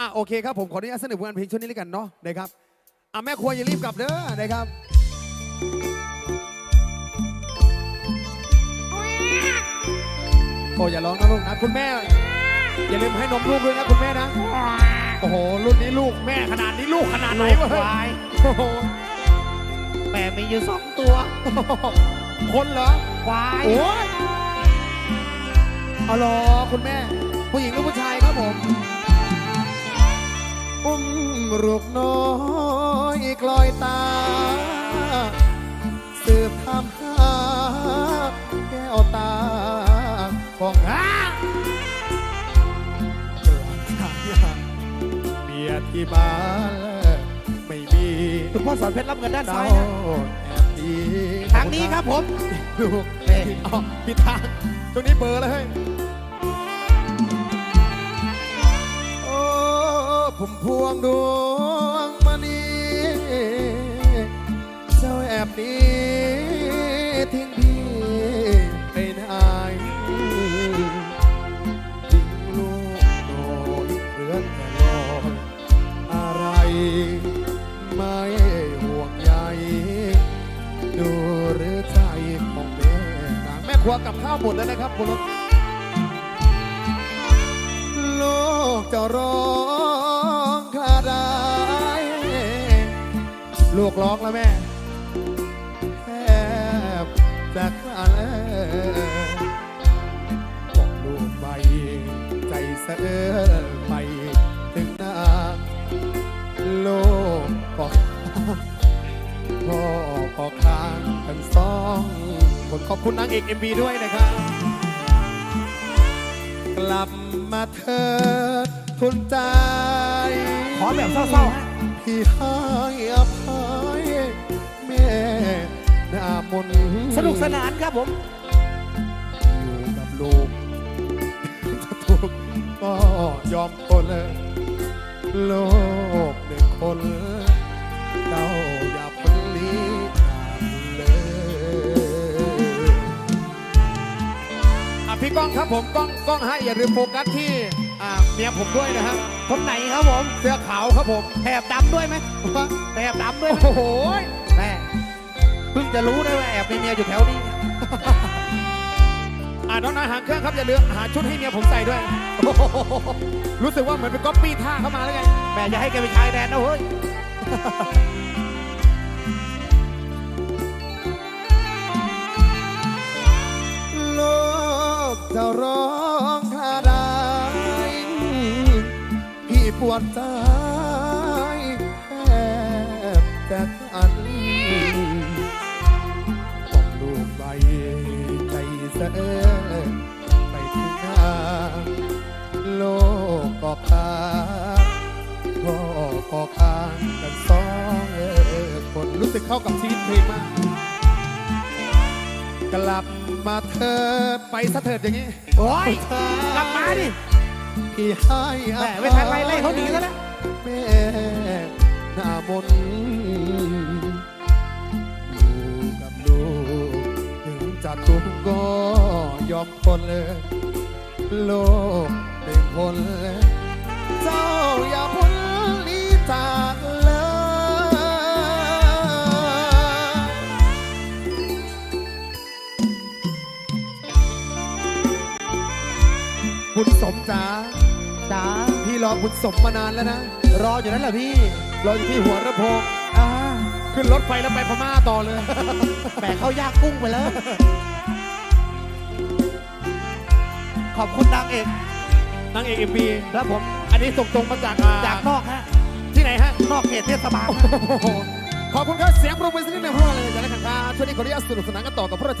อะโอเคครับผมขออนุญาตเสนอผลงานเพลงชุดนี้แล้วกันเนาะนะครับอะแม่ครัวอย่ารีบกลับเด้อนะครับโอ้อย่าร้องนะลูกนะคุณแม่ อย่าลืมให้นมลูกด้วยนะคุณแม่นะโอ้โหรุ่นนี้ลูกแม่ขนาดนี้ลูกขนาดไหนลูกวะเฮ้ยควายโอ้โหแม่มีอยู่สองตัว คนเหรอควายโอ้ยเอาเหรอคุณแม่ ผู้หญิงหรือผู้ชายครับผมอุ้ รูปน้อยกลอยตา สืบทำหาแก้วตาของฮะกลับจายเมียที่บ้านไม่มีคุณพ่อสอนเพชรรับเงินด้านซ้ายนะแอบดีทางนี้ครับผมลูกเอ๊ะอ๋อผิดทางตรงนี้เบอร์แล้วเฮ้ยโอ้ผมพวงดว แอบหนี้ทิ้งพี่ไปไหนทิ้งลูกโดยเรือนแต่ลอยอะไรไม่ห่วงใยดูหรือใจของแม่นางแม่ครัวกับข้าวหมดแล้วนะครับคุณรถลูกจะร้องคลาได้ลูกร้องแล้วแม่ จะคลาแล้วบอกลูกไปใจสะเอื้อนไปถึงหน้าโลกก็พ่อขอค้างกันสองคนขอบคุณนางเอกเอ็มบีด้วยนะครับ กลับมาเถิดทุนใจ ขอแบบเศร้าๆฮะพี่ให้อภัยแม่หน้า มนต์สนุกสนานครับผม อยู่กับลูกจะถูกก็ยอมทนเลยโลกหนึ่งคนเจ้าอย่าพ้นลีจากเลยอะพี่ก้องครับผมก้องก้องฮะอย่าลืมโฟกัสที่อ่าเมียผมด้วยนะฮะคนไหนครับผม เสื้อขาวครับผมแถบดำด้วยไหมแถบดำด้วยไหม โอ้โหแม่ เพิ่งจะรู้นะว่าแอบมีเมียอยู่แถวนี้ อ่าน้องนายหางเครื่องครับอย่าลืมหาชุดให้เมียผมใส่ด้วยโอ้โหรู้สึกว่าเหมือนเป็นก๊อปปี้ท่าเข้ามาแล้วไงแม่จะให้แกเป็นชายแดนนะเฮ้ย โลกจะร้องคาได้พี่ปวดใจแทบจะอัน สะเอื้อนไปถึงหน้าโลกก็พาพ่อก็ค้างกันสองเออคนรู้สึกเข้ากับชีวิตเพลงมาก กลับมาเถิดไปซะเถิดอย่างนี้ โอ้ยกลับมาดิพี่ให้อแม่ภัยไม่ทันไรไล่เขาหนีแล้วนะแม่หน้ามน อมทนเลยโลกเป็นคนเจ้าอย่าพ้นลีจากเลยบุญสมจ๋าจ้าพี่รอบุญสมมานานแล้วนะ รออยู่นั่นแหละพี่ รออยู่ที่หัวระโพงอ่าขึ้นรถไฟแล้วไปพม่าต่อเลยแม่เข้ายากกุ้งไปแล้วข อบคุณนางเอกนางเอกเอ็มบีครับผม อันนี้ส่งตรงมาจากอ่จากนอกฮะ ที่ไหนฮะ นอกเขตเทศบาล โอ้โหขอบคุณครับ เสียงปรบมือสักนิดหนึ่งเพราะว่าอะไรจะได้ขันคาช่วงนี้ขออนุญาตสนุกสนานกันต่อกับพวกเราที